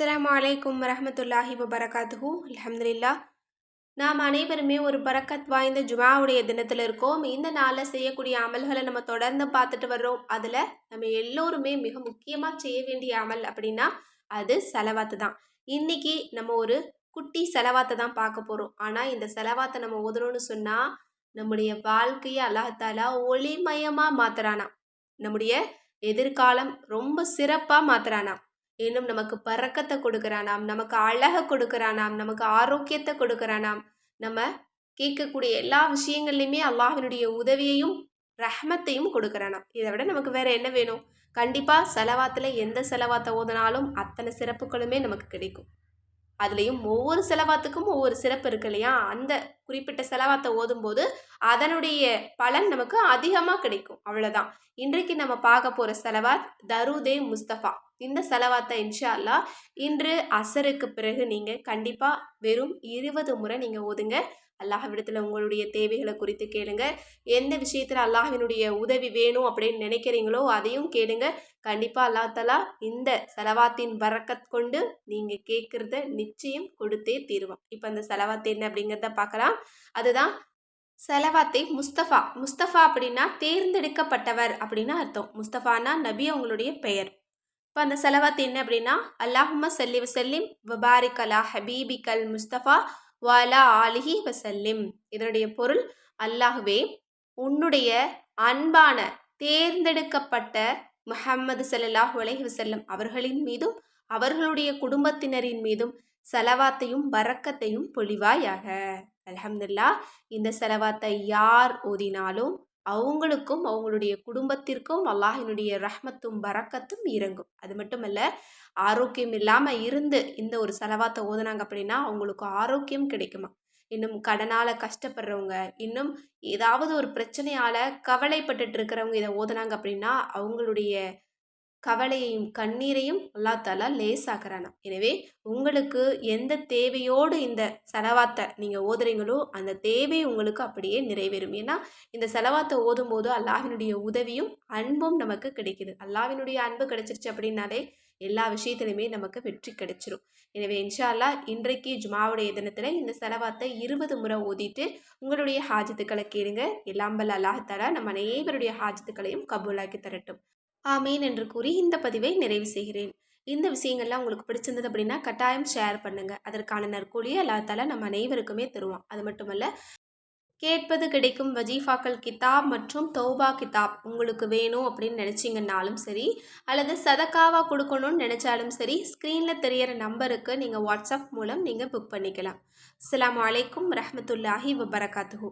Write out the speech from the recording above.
அஸ்லாம் வலைக்கும் வரமத்துல்லாஹி வபரகாத்துஹூ. அலமதுல்லா நாம் அனைவருமே ஒரு பரக்கத் வாய்ந்த ஜுமாவுடைய தினத்தில் இருக்கோம். இந்த நாளில் செய்யக்கூடிய அமல்களை நம்ம தொடர்ந்து பார்த்துட்டு வர்றோம். அதில் நம்ம எல்லோருமே மிக முக்கியமாக செய்ய வேண்டிய அமல் அப்படின்னா அது செலவாத்து தான். இன்றைக்கி நம்ம ஒரு குட்டி செலவாத்தை தான் பார்க்க போகிறோம் ஆனால் இந்த செலவாத்தை நம்ம ஓதுறோம்னு சொன்னால் நம்முடைய வாழ்க்கையை அல்லாஹாலா ஒளிமயமாக மாத்துறானா நம்முடைய எதிர்காலம் ரொம்ப சிறப்பாக மாத்துறானா இன்னும் நமக்கு பறக்கத்தை கொடுக்குறானாம் நமக்கு அழகை கொடுக்குறானாம் நமக்கு ஆரோக்கியத்தை கொடுக்குறானாம். நம்ம கேட்கக்கூடிய எல்லா விஷயங்கள்லையுமே அல்லாஹினுடைய உதவியையும் ரஹ்மத்தையும் கொடுக்குறானாம். இதை விட நமக்கு வேற என்ன வேணும்? கண்டிப்பாக செலவாத்தில் எந்த செலவாத்தை ஓதினாலும் அத்தனை சிறப்புகளுமே நமக்கு கிடைக்கும். அதுலேயும் ஒவ்வொரு செலவாத்துக்கும் ஒவ்வொரு சிறப்பு இருக்கு இல்லையா? அந்த குறிப்பிட்ட செலவாத்தை ஓதும்போது அதனுடைய பலன் நமக்கு அதிகமாக கிடைக்கும். அவ்வளோதான் இன்றைக்கு நம்ம பார்க்க போகிற செலவாத் தருதே முஸ்தபா. இந்த செலவாத்தை இன்ஷா அல்லா இன்று அசருக்கு பிறகு நீங்கள் கண்டிப்பாக வெறும் இருபது முறை நீங்கள் ஓதுங்க. அல்லாஹ்விடத்தில் உங்களுடைய தேவைகளை குறித்து கேளுங்க. எந்த விஷயத்தில் அல்லாஹினுடைய உதவி வேணும் அப்படின்னு நினைக்கிறீங்களோ அதையும் கேளுங்க. கண்டிப்பாக அல்லா தலா இந்த செலவாத்தின் வரக்கத் கொண்டு நீங்கள் கேட்குறத நிச்சயம் கொடுத்தே தீருவோம் இப்போ அந்த செலவாத்து என்ன அப்படிங்கிறத பார்க்கலாம் அதுதான் செலவாத்தை முஸ்தஃபா. முஸ்தஃபா அப்படின்னா தேர்ந்தெடுக்கப்பட்டவர் அப்படின்னு அர்த்தம். முஸ்தஃபானா நபி அவங்களுடைய பெயர். இப்போ அந்த செலவாத்து என்ன அப்படின்னா அல்லாஹும செல்லி செல்லிம் வபாரிக் அலா ஹபீபிகல் முஸ்தஃபா வாலா ஆலிஹி வசல்லிம் இதனுடைய பொருள் அல்லாஹுவே உன்னுடைய அன்பான தேர்ந்தெடுக்கப்பட்ட முஹம்மது சல்லாஹ் உலகி வசல்லம் அவர்களின் மீதும் அவர்களுடைய குடும்பத்தினரின் மீதும் செலவாத்தையும் வரக்கத்தையும் பொழிவாயாக. அலமதுல்லா இந்த செலவாத்தை யார் ஓதினாலும் அவங்களுக்கும் அவங்களுடைய குடும்பத்திற்கும் அல்லாஹினுடைய ரஹ்மத்தும் பறக்கத்தும் இறங்கும். அது மட்டும் இல்லை ஆரோக்கியம் இல்லாமல் இருந்து இந்த ஒரு செலவாத்தை ஓதுனாங்க அப்படின்னா அவங்களுக்கு ஆரோக்கியம் கிடைக்குமா? இன்னும் கடனால் கஷ்டப்படுறவங்க இன்னும் ஏதாவது ஒரு பிரச்சனையால் கவலைப்பட்டுட்டு இருக்கிறவங்க இதை ஓதுனாங்க அப்படின்னா அவங்களுடைய கவலையையும் கண்ணீரையும் அல்லா தாலா லேசாக்குறானா. எனவே உங்களுக்கு எந்த தேவையோடு இந்த செலவாத்தை நீங்கள் ஓதுறீங்களோ அந்த தேவை உங்களுக்கு அப்படியே நிறைவேறும். ஏன்னா இந்த செலவாத்தை ஓதும்போது அல்லாவினுடைய உதவியும் அன்பும் நமக்கு கிடைக்குது. அல்லாவினுடைய அன்பு கிடைச்சிருச்சு அப்படின்னாலே எல்லா விஷயத்துலையுமே நமக்கு வெற்றி கிடைச்சிரும். எனவே இன்ஷால்லா இன்றைக்கு ஜுமாவுடைய தினத்தில் இந்த செலவாத்தை இருபது முறை ஓதிட்டு உங்களுடைய ஹாஜத்துக்களை கேளுங்க. எல்லாம் வல்ல அல்லாஹாலா நம்ம அனைவருடைய ஹாஜத்துக்களையும் கபூலாக்கி தரட்டும். ஆமீன் என்று கூறி இந்த பதிவை நிறைவு செய்கிறேன். இந்த விஷயங்கள்லாம் உங்களுக்கு பிடிச்சிருந்தது அப்படின்னா கட்டாயம் ஷேர் பண்ணுங்கள் அதற்கான நற்கூலியை அல்லாத்தால நம்ம அனைவருக்குமே தருவோம் அது மட்டுமல்ல கேட்பது கிடைக்கும் வஜீஃபாக்கள் கிதாப் மற்றும் தௌபா கிதாப் உங்களுக்கு வேணும் அப்படின்னு நினச்சிங்கன்னாலும் சரி அல்லது சதக்காவாக கொடுக்கணும்னு நினச்சாலும் சரி ஸ்க்ரீனில் தெரியற நம்பருக்கு நீங்கள் வாட்ஸ்அப் மூலம் நீங்கள் புக் பண்ணிக்கலாம். அஸ்லாம் வலைக்கம் ரஹமத்துல்லாஹி வபரகாத்துஹூ.